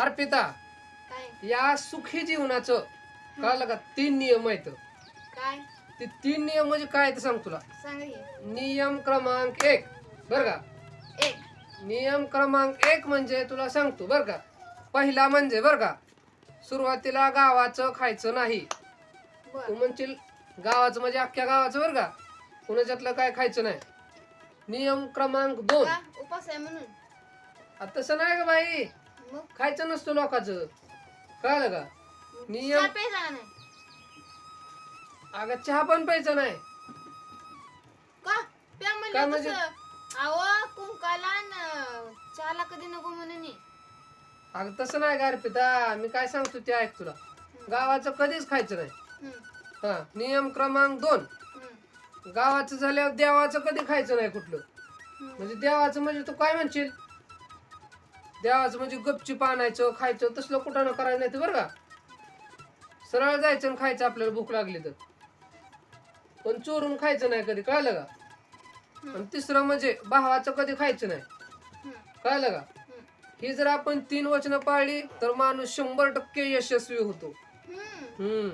अर्पिता काय? या सुखी जीवनाचं कळलं का तीन नियम आहेत? काय? ते तीन नियम म्हणजे काय ते सांग तुला? सांगा की नियम क्रमांक एक बर का? एक. नियम क्रमांक एक म्हणजे तुला सांगतो बर का? पहिला म्हणजे बर का? सुरुवातीला गावाचं खायचं नाही. तू बर म्हणशील गावाचं म्हणजे अख्ख्या गावाचं बर का? कुणाच्यातलं काय खायचं नाही? नियम क्रमांक दोन. का? उपास आहे म्हणून. आता तसं नाही का बाई. मग खायचं नसतं लोकांचं. कळलं का? नियम- का नाही? अगं चहा पण प्यायचं नाही. का? प्या काय म्हणलं म्हणजे? कसं अहो कुंकाला न चहाला कधी नको म्हणून ये. अगं तसं नाही का अर्पिता? मी काय सांगतो ते ऐक तुला. गावाचं कधीच खायचं नाही. हम्म, हा नियम क्रमांक दोन. हम्म, गावाचं झाल्यावर देवाचं कधी खायचं नाही कुठलं. हम्म. म्हणजे देवाचं म्हणजे तू काय म्हणशील? देवाचं म्हणजे गपचीप आणायचं खायचं तसलं कुठं करायचं नाही ते बरं का. सरळ जायचं आणि खायचं आपल्याला भूक लागली तर. पण चोरून खायचं नाही कधी कळलं का? आणि तिसरं म्हणजे भावाचं कधी खायचं नाही. कळलं का? ही जर आपण तीन वचनं पाळली तर माणूस शंभर टक्के यशस्वी होतो. हम्म.